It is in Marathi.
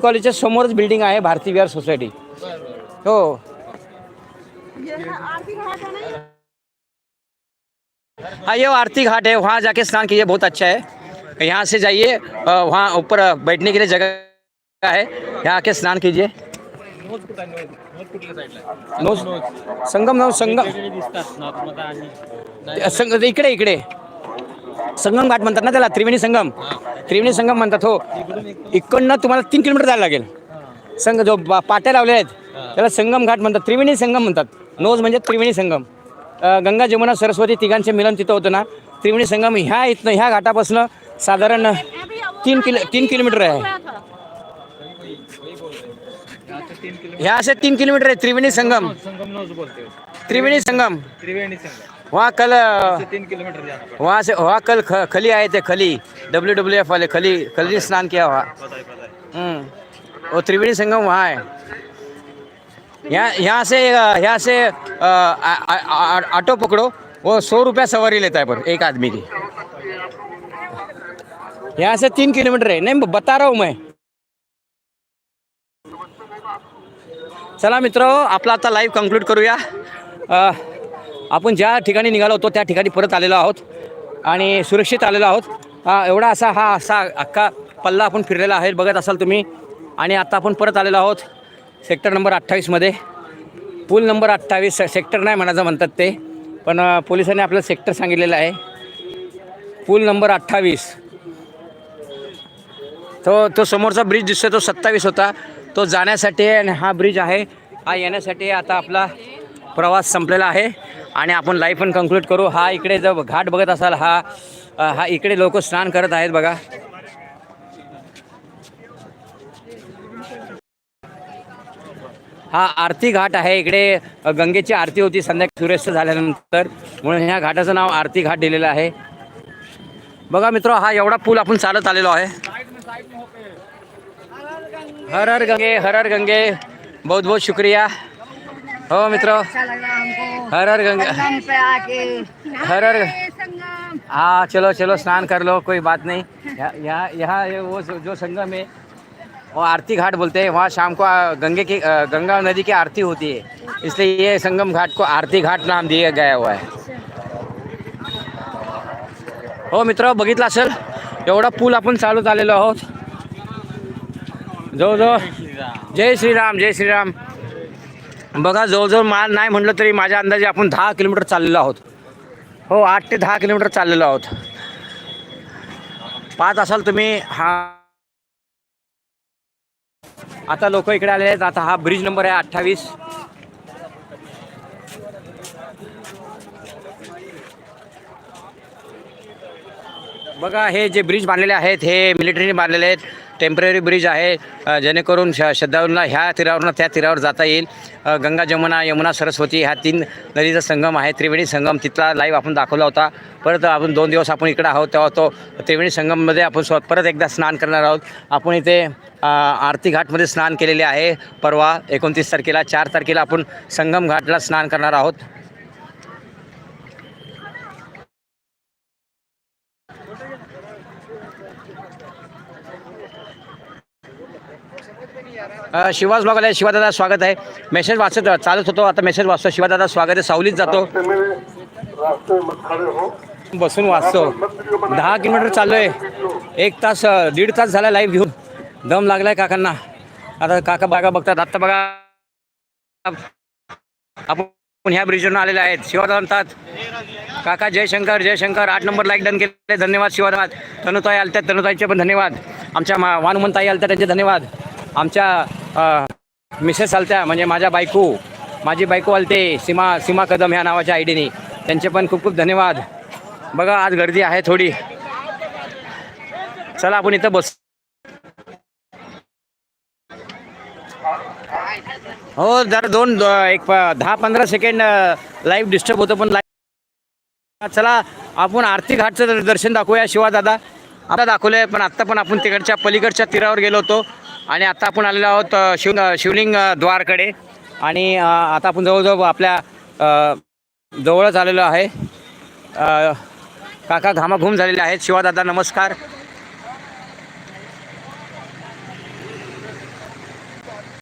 कॉलेजच्या समोरच बिल्डिंग आहे भारती विहार सोसायटी हो. हाँ ये आरती घाट है वहाँ जाके स्नान कीजिए बहुत अच्छा है. यहाँ से जाइए वहाँ ऊपर बैठने के लिए जगह है. यहाँ आके स्नान कीजिए. संगम नाव संगम. संग इकडे इकडे. संगम घाट म्हणतात ना त्याला त्रिवेणी संगम. त्रिवेणी संगम म्हणतात हो. इकडनं तुम्हाला तीन किलोमीटर जायला लागेल. संघ जो बा- पाट्या लावल्या आहेत त्याला संगम घाट म्हणतात त्रिवेणी संगम म्हणतात. नोज म्हणजे त्रिवेणी संगम. गंगा जमुना सरस्वती तिघांचे मिलन तिथं होतं ना त्रिवेणी संगम ह्या इथनं ह्या घाटापासून साधारण तीन किलो तीन किलोमीटर आहे. ह्या असे तीन किलोमीटर आहे त्रिवेणी संगम. त्रिवेणी संगम. त्रिवेणी संगम. वहाँ कल तीन किलोमीटर जाना वहाँ से वहाँ कल ख, खली आए थे खली डब्ल्यू डब्ल्यू एफ़ वाले खली खली स्नान किया हुआ है पता है पता है। हम्म वो त्रिवेणी संगम वहाँ है। यहाँ यहाँ से यहाँ से ऑटो पकड़ो वो सौ रुपया सवारी लेता है पर एक आदमी की। यहाँ से तीन किलोमीटर है। नहीं बता रहा हूँ मैं। चला मित्रों आपला आता लाईव्ह कंक्लूड करूया आपण ज्या ठिकाणी निघालो होतो त्या ठिकाणी परत आलेलो आहोत आणि सुरक्षित आलेलो आहोत. हा, एवढा असा हा असा अख्खा पल्ला आपण फिरलेला आहे बघत असाल तुम्ही. आणि आता आपण परत आलेलो आहोत सेक्टर नंबर अठ्ठावीसमध्ये पूल नंबर अठ्ठावीस सेक्टर नाही म्हणायचं म्हणतात ते पण पोलिसांनी आपल्याला सेक्टर सांगितलेलं आहे. पूल नंबर अठ्ठावीस. तो तो समोरचा ब्रिज दिसतो तो सत्तावीस होता. तो जाण्यासाठी आणि हा ब्रिज आहे. हा येण्यासाठी आता आपला प्रवास संपलेला आहे. आणि आपण लाईव्ह पण कंक्लूड करू. हा इकडे जर घाट बघत असाल हा हा इकडे लोक स्नान करत आहेत बघा. हा आरती घाट आहे. इकडे गंगेची आरती होती. संध्याकाळी सूर्यास्त झाल्यानंतर. म्हणून ह्या घाटाचं नाव आरती घाट दिलेलं आहे. बघा मित्र हा एवढा पूल आपण चालत आलेलो आहे. हर हर गंगे हर हर गंगे. बहुत बहुत शुक्रिया. हो मित्र। अच्छा हर हर गंगा। पे आके। हर हर हाँ चलो चलो स्नान कर लो कोई बात नहीं। यहाँ यहाँ यहाँ ये वो जो जो संगम है वो आरती घाट बोलते हैं वहाँ शाम को गंगे की गंगा नदी की आरती होती है। इसलिए ये संगम घाट को आरती घाट नाम दिया गया हुआ है। हो मित्रों बघितलं असेल एवढा पूल आपण चालत आलेलो आहोत। जो। जय श्रीराम जय श्रीराम। बघा जवळजवळ माल नाही म्हटलं तरी माझ्या अंदाजे आपण दहा किलोमीटर चाललेलो आहोत. हो आठ ते दहा किलोमीटर चाललेलो आहोत. पाहत असाल तुम्ही हा आता लोक इकडे आले आहेत. आता हा ब्रिज नंबर आहे अठ्ठावीस. बघा हे जे ब्रिज बांधलेले आहेत हे मिलिटरीने बांधलेले आहेत. टेंपररी ब्रिज आहे जेणेकरून श श्रद्धाळूंना ह्या तीरावरून त्या तीरावर जाता येईल. गंगा जमुना यमुना सरस्वती ह्या तीन नदीचा संगम आहे. त्रिवेणी संगम तिथला लाईव्ह आपण दाखवला होता. परत आपण दोन दिवस आपण इकडं आहोत तेव्हा तो त्रिवेणी संगममध्ये आपण स्व परत एकदा स्नान करणार आहोत. आपण इथे आरती घाटमध्ये स्नान केलेले आहे. परवा एकोणतीस तारखेला चार तारखेला आपण संगम घाटला स्नान करणार आहोत. शिवाज बघायला शिवादादा स्वागत आहे. मेसेज वाचत चालत होतो. आता मेसेज वाचतो. शिवादादा स्वागत आहे. सावलीत जातो. बसून वाचतो. दहा किलोमीटर चाललो आहे एक तास दीड तास झाला लाईव्ह घेऊन. दम लागलाय काकांना. आता काका बागा बघतात. आत्ता बघा. आपण ह्या ब्रिजवरून आलेले आहेत. शिवादा म्हणतात काका जयशंकर जयशंकर आठ नंबर लाईक डन केले. धन्यवाद शिवादात तनुताई आलत्या तनुताईचे पण धन्यवाद. आमच्या मा वानुमंताई आलत्या त्यांचे धन्यवाद. आमच्या मिसेस आलत्या म्हणजे माझ्या बायको माझी बायको आलते सीमा सीमा कदम ह्या नावाच्या आय डीनी त्यांचे पण खूप खूप धन्यवाद. बघा आज गर्दी आहे थोडी. चला आपण इथं बस हो जर दोन एक प- दहा पंधरा सेकंड लाईव्ह डिस्टर्ब होतं पण लाईव्ह चला आपण आरती घाटचं दर्शन दाखवूया शिवा दादा आता दाखवलं आहे पण आत्ता पण आपण तिकडच्या पलीकडच्या तीरावर गेलो होतो. आणि आता आपण आलेलो आहोत शिव शिवलिंग द्वारकडे. आणि आता आपण जवळजवळ आपल्या जवळच आलेलो आहे. काका घामाघूम झालेले आहेत. शिवादादा नमस्कार.